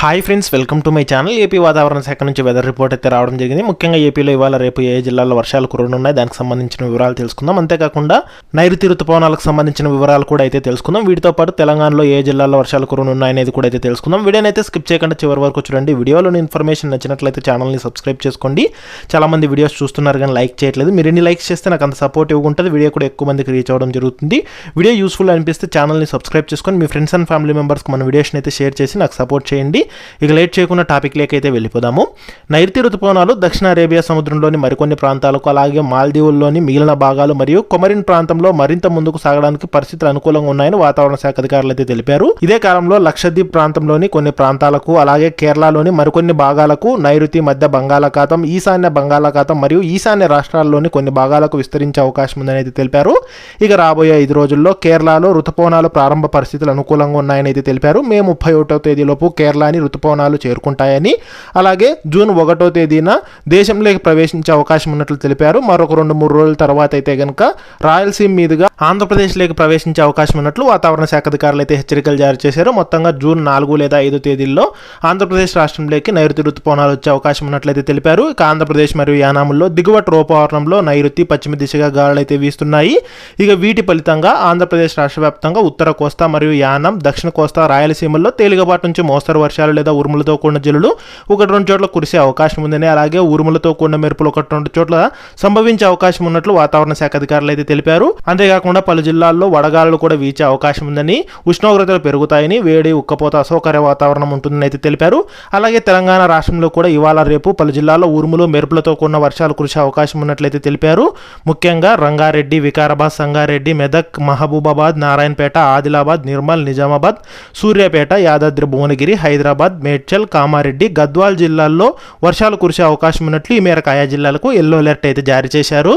Hi friends welcome to my channel AP వాతావరణ శాఖ నుంచి వెదర్ రిపోర్ట్ అయితే రావడం జరిగింది. ముఖ్యంగా ఏపీలో ఇవాళ రేపు ఏ జిల్లాల్లో వర్షాలు కురనున్నాయి దానికి సంబంధించిన వివరాలు తెలుసుకుందాం. అంతేకాకుండా నైరుతి ఋతుపవనాలకు సంబంధించిన వివరాలు కూడా అయితే తెలుసుకుందాం. వీటితో పాటు తెలంగాణలో ఏ జిల్లాల్లో వర్షాలు కురనున్నాయి అనేది కూడా అయితే తెలుసుకుందాం. వీడియోని అయితే స్కిప్ చేయకుండా చివరి వరకు చూడండి. వీడియోలోని ఇన్ఫర్మేషన్ నచ్చినట్లయితే ఛానల్ని సబ్స్క్రైబ్ చేసుకోండి. చాలా మంది వీడియోస్ చూస్తున్నారు కానీ లైక్ చేయట్లేదు. మీరు ఎన్ని లైక్స్ చేస్తే నాకు అంత సపోర్టివ్గా ఉంటుంది. వీడియో కూడా ఎక్కువ మందికి రీచ్ అవ్వడం జరుగుతుంది. వీడియో యూస్ఫుల్ అనిపిస్తే ఛానల్ని సబ్స్క్రైబ్ చేసుకొని మీ ఫ్రెండ్స్ అండ్ ఫ్యామిలీ మెంబర్స్కి మన వీడియోస్ని అయితే షేర్ చేసి నాకు సపోర్ట్ చేయండి. ఇక లేట్ చేయకుండా టాపిక్ లేకైతే వెళ్ళిపోదాము. నైరుతి ఋతుపవనాలు దక్షిణ అరేబియా సముద్రంలోని మరికొన్ని ప్రాంతాలకు అలాగే మాల్దీవుల్లోని మిగిలిన భాగాలు మరియు కొమరిన్ ప్రాంతంలో మరింత ముందుకు సాగడానికి పరిస్థితులు అనుకూలంగా ఉన్నాయని వాతావరణ శాఖ అధికారులు అయితే తెలిపారు. ఇదే కాలంలో లక్షద్వీప్ ప్రాంతంలోని కొన్ని ప్రాంతాలకు అలాగే కేరళలోని మరికొన్ని భాగాలకు నైరుతి మధ్య బంగాళాఖాతం ఈశాన్య బంగాళాఖాతం మరియు ఈశాన్య రాష్ట్రాల్లోని కొన్ని భాగాలకు విస్తరించే అవకాశం ఉందని అయితే తెలిపారు. ఇక రాబోయే ఐదు రోజుల్లో కేరళలో ఋతుపవనాలు ప్రారంభ పరిస్థితులు అనుకూలంగా ఉన్నాయని అయితే తెలిపారు. మే ముప్పై ఒకటో తేదీలోపు కేరళని ఋతుపవనాలు చేరుకుంటాయని. అలాగే జూన్ ఒకటో తేదీన దేశంలోకి ప్రవేశించే అవకాశం ఉన్నట్లు తెలిపారు. మరొక రెండు మూడు రోజుల తర్వాత అయితే కనుక రాయలసీమ మీదుగా ఆంధ్రప్రదేశ్లోకి ప్రవేశించే అవకాశం ఉన్నట్లు వాతావరణ శాఖ అధికారులు అయితే హెచ్చరికలు జారీ చేశారు. మొత్తంగా జూన్ నాలుగు లేదా ఐదు తేదీల్లో ఆంధ్రప్రదేశ్ రాష్ట్రంలోకి నైరుతి ఋతుపవనాలు వచ్చే అవకాశం ఉన్నట్లయితే తెలిపారు. ఇక ఆంధ్రప్రదేశ్ మరియు యానాముల్లో దిగువ రూపవరణంలో నైరుతి పశ్చిమ దిశగా గాలులు అయితే వీస్తున్నాయి. ఇక వీటి ఫలితంగా ఆంధ్రప్రదేశ్ రాష్ట్ర వ్యాప్తంగా ఉత్తర కోస్తా మరియు యానం దక్షిణ కోస్తా రాయలసీమల్లో తేలికపాటి నుంచి మోస్తరు వర్షాలు లేదా ఉరుములతో కూడిన జల్లులు ఒకటి రెండు చోట్ల కురిసే అవకాశం ఉందని అలాగే ఉరుములతో కూడిన మెరుపులు ఒకటి రెండు చోట్ల సంభవించే అవకాశం ఉన్నట్లు వాతావరణ శాఖ అధికారులు అయితే తెలిపారు. అంతేకాకుండా పలు జిల్లాల్లో వడగాలులు కూడా వీచే అవకాశం ఉందని ఉష్ణోగ్రతలు పెరుగుతాయని వేడి ఉక్కపోత అసౌకర్య వాతావరణం ఉంటుందని అయితే తెలిపారు. అలాగే తెలంగాణ రాష్ట్రంలో కూడా ఇవాళ రేపు పలు జిల్లాల్లో ఉరుములు మెరుపులతో కూడిన వర్షాలు కురిసే అవకాశం ఉన్నట్లయితే తెలిపారు. ముఖ్యంగా రంగారెడ్డి వికారాబాద్ సంగారెడ్డి మెదక్ మహబూబాబాద్ నారాయణపేట ఆదిలాబాద్ నిర్మల్ నిజామాబాద్ సూర్యాపేట యాదాద్రి భువనగిరి హైదరాబాద్ హైదరాబాద్ మేడ్చల్ కామారెడ్డి గద్వాల్ జిల్లాల్లో వర్షాలు కురిసే అవకాశం ఉన్నట్లు ఈ మేరకు ఆయా జిల్లాలకు ఎల్లో అలర్ట్ అయితే జారీ చేశారు.